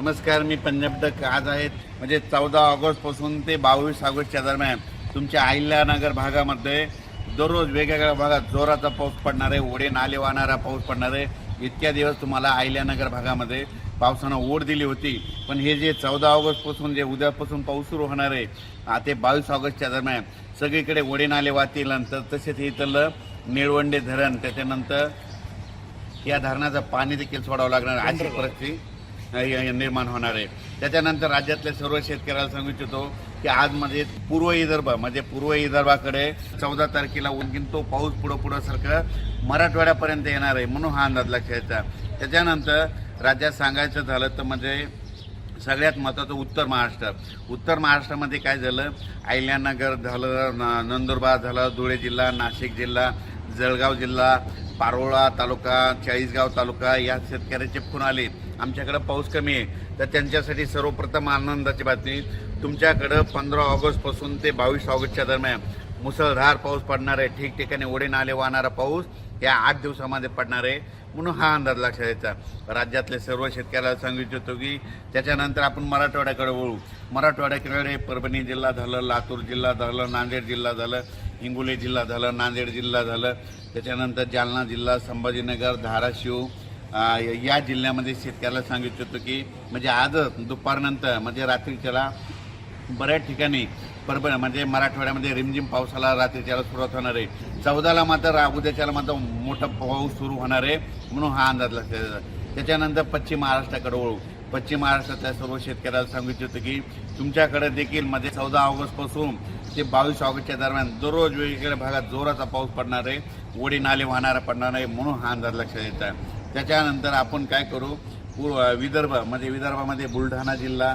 नमस्कार मी पंजाबदक आज आहेत म्हणजे चौदा ऑगस्टपासून ते बावीस ऑगस्टच्या दरम्यान तुमच्या अहिल्यानगर भागामध्ये दररोज वेगवेगळ्या भागात जोराचा पाऊस पडणार आहे ओढे नाले वाहणारा पाऊस पडणार आहे इतक्या दिवस तुम्हाला अहिल्यानगर भागामध्ये पावसानं ओढ दिली होती पण हे जे चौदा ऑगस्टपासून जे उद्यापासून पाऊस सुरू होणार आहे ते बावीस ऑगस्टच्या दरम्यान सगळीकडे ओढे नाले वाहतील नंतर तसेच इथलं निळवंडे धरण त्याच्यानंतर या धरणाचं पाणी देखील सोडावं लागणार आहे. अशी परिस्थिती निर्माण होणार आहे. त्याच्यानंतर राज्यातल्या सर्व शेतकऱ्याला सांगू इच्छितो की आज म्हणजे पूर्व विदर्भ म्हणजे पूर्व विदर्भाकडे चौदा तारखेला उलगीन तो पाऊस पुढं पुढं सारखं मराठवाड्यापर्यंत येणार आहे म्हणून हा अंदाज लक्षायचा त्याच्यानंतर राज्यात सांगायचं झालं तर म्हणजे सगळ्यात महत्त्वाचं उत्तर महाराष्ट्र. उत्तर महाराष्ट्रामध्ये काय झालं? अहिल्यानगर झालं न- नंदुरबार झालं धुळे जिल्हा नाशिक जिल्हा जळगाव जिल्हा पारोळा तालुका चाळीसगाव तालुका या शेतकऱ्याचे फोन आले. आमच्याकडं पाऊस कमी आहे. तर त्यांच्यासाठी सर्वप्रथम आनंदाची बातमी. तुमच्याकडं पंधरा ऑगस्टपासून ते बावीस ऑगस्टच्या दरम्यान मुसळधार पाऊस पडणार आहे. ठिकठिकाणी ओढे नाले वाहणारा पाऊस या आठ दिवसामध्ये पडणार आहे. म्हणून हा अंदाज लक्षात द्यायचा राज्यातले सर्व शेतकऱ्याला सांगू इच्छितो की त्याच्यानंतर आपण मराठवाड्याकडे वळू. मराठवाड्याकडे परभणी जिल्हा झालं लातूर जिल्हा झालं नांदेड जिल्हा झालं. हिंगोली जिल्हा झालं नांदेड जिल्हा झालं त्याच्यानंतर जालना जिल्हा संभाजीनगर धाराशिव या जिल्ह्यामध्ये शेतकऱ्याला सांगू इच्छितो की म्हणजे आजच दुपारनंतर म्हणजे रात्रीच्याला बऱ्याच ठिकाणी परभणी म्हणजे मराठवाड्यामध्ये रिमझिम पावसाला रात्रीच्याला सुरुवात होणार आहे. चौदाला मात्र रा- उद्याच्याला मात्र मोठा पाऊस सुरू होणार आहे म्हणून हा अंदाज लक्षात येतात त्याच्यानंतर पश्चिम महाराष्ट्राकडे वळू. पश्चिम महाराष्ट्रातल्या सर्व शेतकऱ्याला सांगू इच्छितो की तुमच्याकडे देखील मध्ये चौदा ऑगस्टपासून ते बावीस ऑगस्टच्या दरम्यान दररोज वेगवेगळ्या भागात जोराचा पाऊस पडणार आहे ओढी नाले वाहणारा पडणार आहे म्हणून हा अंदाज लक्षात येत आहे. त्याच्यानंतर आपण काय करू पूर्व विदर्भ म्हणजे विदर्भामध्ये बुलढाणा जिल्हा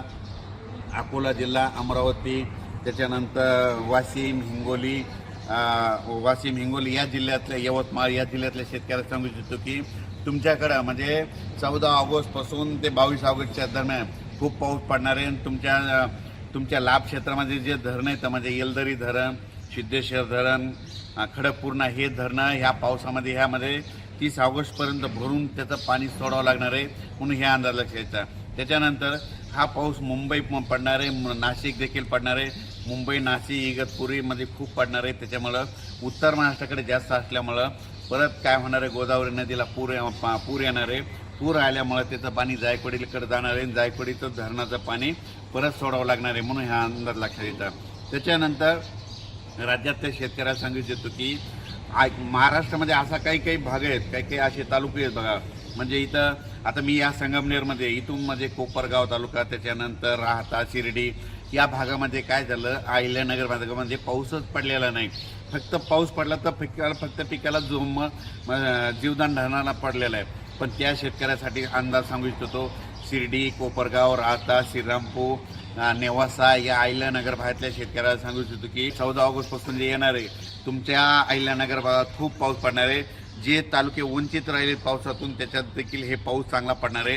अकोला जिल्हा अमरावती त्याच्यानंतर वाशिम हिंगोली वाशिम हिंगोली या जिल्ह्यातल्या यवतमाळ या जिल्ह्यातल्या शेतकऱ्याला सांगू इच्छितो की तुमच्याकडं म्हणजे चौदा ऑगस्टपासून ते बावीस ऑगस्टच्या दरम्यान खूप पाऊस पडणार आहे. आणि तुमच्या तुमच्या लाभ क्षेत्रामध्ये जे धरणं आहेत म्हणजे येलदरी धरण सिद्धेश्वर धरण खडकपूर्णा हे धरणं ह्या पावसामध्ये ह्यामध्ये तीस ऑगस्टपर्यंत भरून त्याचं पाणी सोडावं लागणार आहे. म्हणून ह्या अंदाज लक्षात यायचा त्याच्यानंतर हा पाऊस मुंबई म- पडणार आहे नाशिक देखील पडणार आहे. मुंबई नाशिक इगतपुरीमध्ये खूप पडणार आहे. त्याच्यामुळं उत्तर महाराष्ट्राकडे जास्त असल्यामुळं परत काय होणार आहे गोदावरी नदीला पूर ये- पा- पूर येणार आहे. पूर आल्यामुळं त्याचं पाणी जायकवाडीकडे जाणार आहे. आणि जायकवाडीचं धरणाचं पाणी परत सोडावं लागणार आहे म्हणून हा अंदाज लक्षात येतात त्याच्यानंतर राज्यातल्या शेतकऱ्याला सांगू इच्छितो की महाराष्ट्रामध्ये असा काही काही भाग आहेत काही काही असे तालुके आहेत बघा. म्हणजे इथं आता मी या संगमनेरमध्ये इथून म्हणजे कोपरगाव तालुका त्याच्यानंतर राहता शिर्डी या भागामध्ये काय झालं अहिल्यानगर भागामध्ये पाऊसच पडलेला नाही. फक्त पाऊस पडला तर पिकाला फक्त पिकाला जो जीवदान धरणाला पडलेला आहे. पण त्या शेतकऱ्यासाठी अंदाज सांगू इच्छितो शिर्डी कोपरगाव राहता श्रीरामपूर नेवासा या अहिल्यानगर भागातल्या शेतकऱ्याला सांगू इच्छितो की चौदा ऑगस्टपासून जे येणार आहे तुमच्या अहिल्यानगर भागात खूप पाऊस पडणार आहे. जे तालुके वंचित राहिले पावसातून त्याच्यात देखील हे पाऊस चांगला पडणार आहे.